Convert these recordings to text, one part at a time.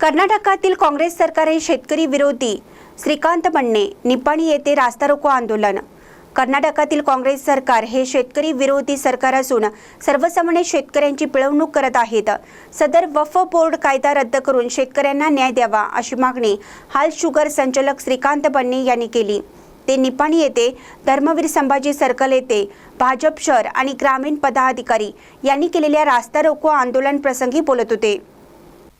कर्नाटकातील काँग्रेस सरकार हे शेतकरी विरोधी. श्रीकांत बन्ने निपाणी येथे रास्ता रोको आंदोलन. कर्नाटकातील काँग्रेस सरकार हे शेतकरी विरोधी सरकार असून सर्वसामान्य शेतकऱ्यांची पिळवणूक करत आहेत. सदर वफ बोर्ड कायदा रद्द करून शेतकऱ्यांना न्याय द्यावा अशी मागणी हाल शुगर संचालक श्रीकांत बन्ने यांनी केली. ते निपाणी येथे धर्मवीर संभाजी सर्कल येथे भाजप शहर आणि ग्रामीण पदाधिकारी यांनी केलेल्या रास्ता रोको आंदोलन प्रसंगी बोलत होते.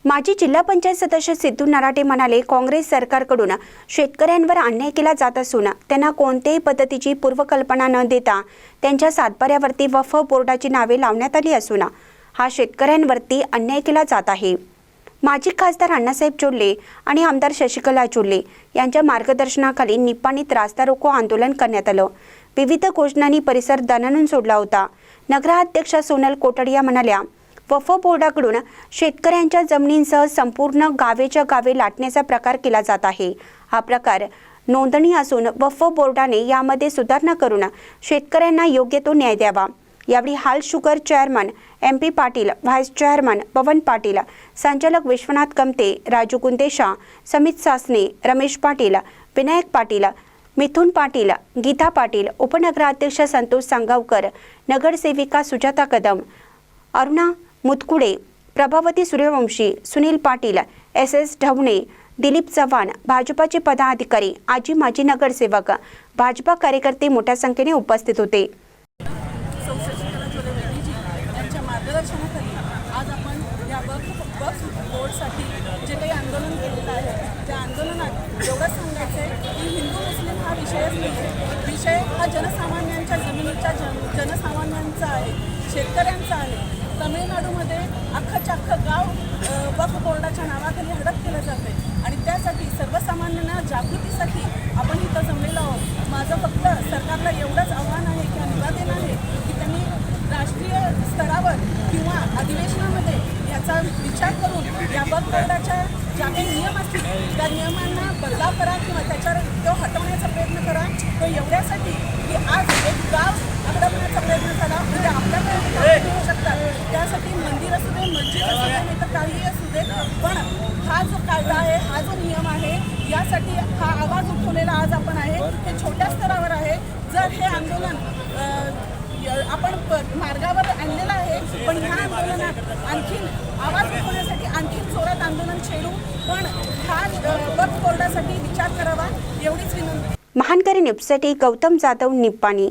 माजी जिल्हा पंचायत सदस्य सिद्धू नराटे म्हणाले काँग्रेस सरकारकडून शेतकऱ्यांवर अन्याय केला जात असून त्यांना कोणत्याही पद्धतीची पूर्वकल्पना न देता त्यांच्या सातबाऱ्यावरती वफ बोर्डाची नावे लावण्यात आली असून हा शेतकऱ्यांवरती अन्याय केला जात आहे. माजी खासदार अण्णासाहेब चोल्ले आणि आमदार शशिकला चोल्ले यांच्या मार्गदर्शनाखाली निपाणीत रास्ता रोको आंदोलन करण्यात आलं. विविध घोषणांनी परिसर दणानून सोडला होता. नगराध्यक्षा सोनल कोटडिया म्हणाल्या वफ बोर्डाकडून शेतकऱ्यांच्या जमिनींसह संपूर्ण गावेच्या गावे लाटण्याचा प्रकार केला जात आहे. हा प्रकार नोंदणी असून वफ बोर्डाने यामध्ये सुधारणा करून शेतकऱ्यांना योग्य तो न्याय द्यावा. यावेळी Hal sugar chairman M P Patil vice chairman Pavan Patil संचालक विश्वनाथ कमते राजू गुंदेशा समित सासने रमेश पाटील विनायक पाटील मिथुन पाटील गीता पाटील उपनगराध्यक्ष संतोष सांगावकर नगरसेविका सुजाता कदम अरुणा मुतकुडे प्रभावती सूर्यवंशी सुनील पाटील एस एस ढवणे दिलीप चव्हाण भाजपाचे पदाधिकारी आजी माजी नगरसेवक भाजपा कार्यकर्ते मोठ्या संख्येने उपस्थित होते. आज आपण या बोर्डसाठी जे काही आंदोलन केलेलं आहे त्या आंदोलनात एवढंच सांगायचं आहे की हिंदू मुस्लिम हा विषयच नाही विषय हा जनसामान्यांच्या जमिनीच्या जन जनसामान्यांचा आहे शेतकऱ्यांचा आहे. तमिळनाडूमध्ये अख्खंच्या अख्खं गाव अ, वक्फ बोर्डाच्या नावाखाली हडप केलं जाते आणि त्यासाठी सर्वसामान्यांना जागृतीसाठी आपण इथं जमलेलो आहोत. माझं फक्त सरकारला एवढंच आव्हान आहे किंवा निवेदन आहे की त्यांनी राष्ट्रीय स्तरावर किंवा अधिवेशनामध्ये याचा विचार करून या वक्फ बोर्डाच्या ज्या काही नियम असतील त्या नियमांना बदलाव करा किंवा त्याच्यावर तो हटवण्याचा प्रयत्न करा तो एवढ्यासाठी की आज एक गाव हटवण्याचा प्रयत्न झाला म्हणजे आपल्याकडे काही होऊ शकतात त्यासाठी मंदिर असू दे मस्जिद असू दे नाही तर काहीही असू दे पण हा जो कायदा आहे हा जो नियम आहे यासाठी हा आवाज उठवलेला आज आपण आहे. हे छोट्या स्तरावर आहे. जर हे आंदोलन आपण मार्गावर आणलेलं आहे पण ह्या आंदोलनात आणखीन आवाज उठवण्यासाठी आणखीन जोरात आंदोलन छेडू पण हा वक्फ बोर्डासाठी विचार करावा एवढीच विनंती. महानकरी न्यूजसाठी गौतम जाधव निप्पाणी.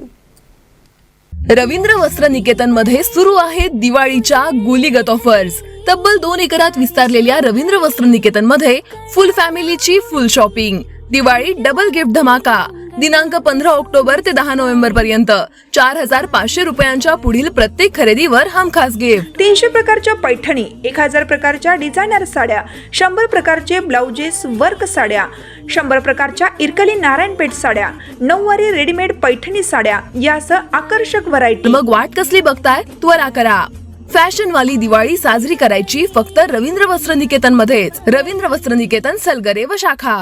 रवींद्र वस्त्र निकेतनमध्ये सुरू आहेत दिवाळीच्या गुलीगत ऑफर्स तब्बल दोन एकरात विस्तारलेल्या रवींद्र वस्त्र निकेतनमध्ये full फॅमिलीची full shopping Diwali double gift धमाका दिनांक पंधरा ऑक्टोबर ते दहा नोव्हेंबर पर्यंत चार हजार पाचशे रुपयांच्या पुढील प्रत्येक खरेदीवर हमखास गिफ्ट. तीनशे प्रकारच्या पैठणी एक हजार प्रकारच्या डिझायनर साड्या शंभर प्रकारचे ब्लाउजेस वर्क साड्या शंभर प्रकारच्या इरकली नारायणपेठ साड्या नऊवारी रेडीमेड पैठणी साड्या यासह आकर्षक व्हरायटी मग वाट कसली बघताय? त्वरा करा. फॅशन वाली दिवाळी साजरी करायची फक्त रवींद्र वस्त्र निकेतन मध्येच रवींद्र वस्त्र निकेतन सलगरे व शाखा.